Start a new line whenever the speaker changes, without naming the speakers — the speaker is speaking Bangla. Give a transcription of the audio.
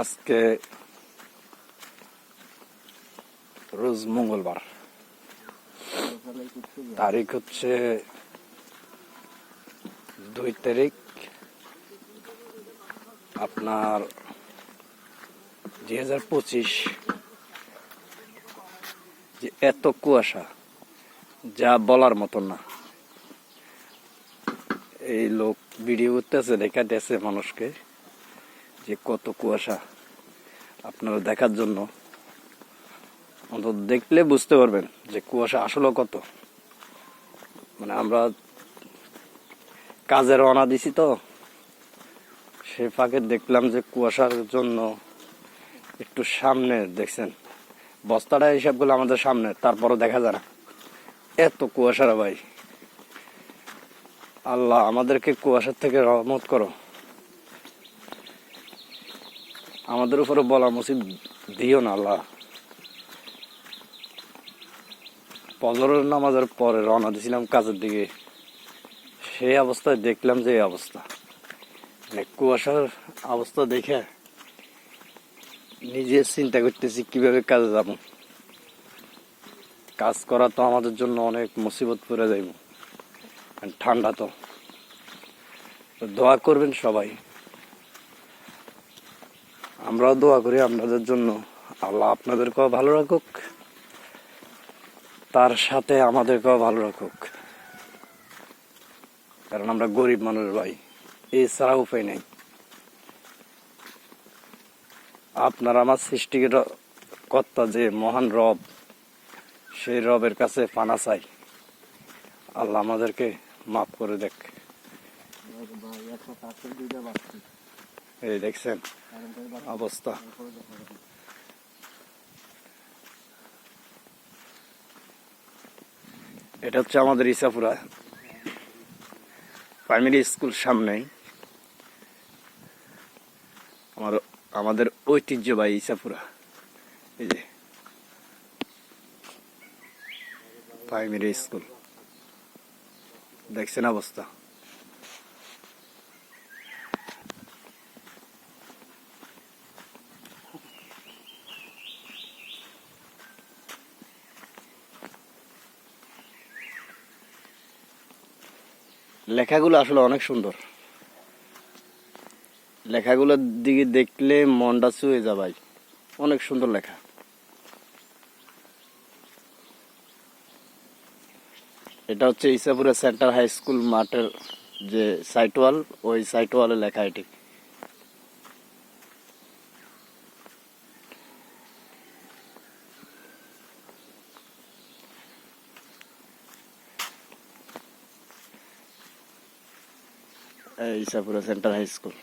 আজকে রোজ মঙ্গলবার। তারিখ হচ্ছে দুই তারিখ। আপনার দুই হাজার পঁচিশ যে এত কুয়াশা, যা বলার মতন না। এই লোক ভিডিও করতেছে দেখাতেছে মানুষকে। যে কত কুয়াশা আপনারা দেখার জন্য, অন্তত দেখলে বুঝতে পারবেন যে কুয়াশা আসলে কত। মানে আমরা কাজে রওনা দিছি তো, সে ফাঁকে দেখলাম যে কুয়াশার জন্য একটু সামনে, দেখছেন? বস্তাটা হিসাবগুলো আমাদের সামনে, তারপরও দেখা যায় না। এত কুয়াশারা ভাই। আল্লাহ, আমাদেরকে কুয়াশার থেকে রহমত করো। আমাদের উপরে বলা মুসিব, দিও না আল্লাহ। পনেরোর নামাজের পরে রওনা দিয়েছিলাম কাজের দিকে। সেই অবস্থায় দেখলাম যে এই অবস্থা। মানে কুয়াশার অবস্থা দেখে নিজে চিন্তা করতেছি, কীভাবে কাজে যাব। কাজ করা তো আমাদের জন্য অনেক মুসিবত পড়ে যাইব। ঠান্ডা তো দোয়া করবেন সবাই। আমরাও দোয়া করি আপনাদের জন্য। আল্লাহ আপনাদেরকেও ভালো রাখুক, তার সাথে আমাদেরকেও ভালো রাখুক। কারণ আমরা গরিব মানুষ ভাই এছাড়া উপায় নেই। আপনার আমার সৃষ্টির কর্তা যে মহান রব, সেই রবের কাছে পানা চাই। আল্লাহ আমাদেরকে মাফ করে দেখ। এই দেখছেন অবস্থা এটা হচ্ছে আমাদের ইসাপুরা। প্রাইমারি স্কুল সামনেই। আমার, আমাদের ঐতিহ্যবাহী ইসাপুরা। এই যে। প্রাইমারি স্কুল দেখছেন অবস্থা। লেখাগুলো আসলে অনেক সুন্দর। লেখাগুলোর দিকে দেখলে মনটা ছুঁয়ে যা ভাই। অনেক সুন্দর লেখা। এটা হচ্ছে ইসাপুরা সেন্টার হাই স্কুল মাঠের যে সাইট ওয়াল, ওই সাইট ওয়ালে লেখা এটি। Isapura centre high school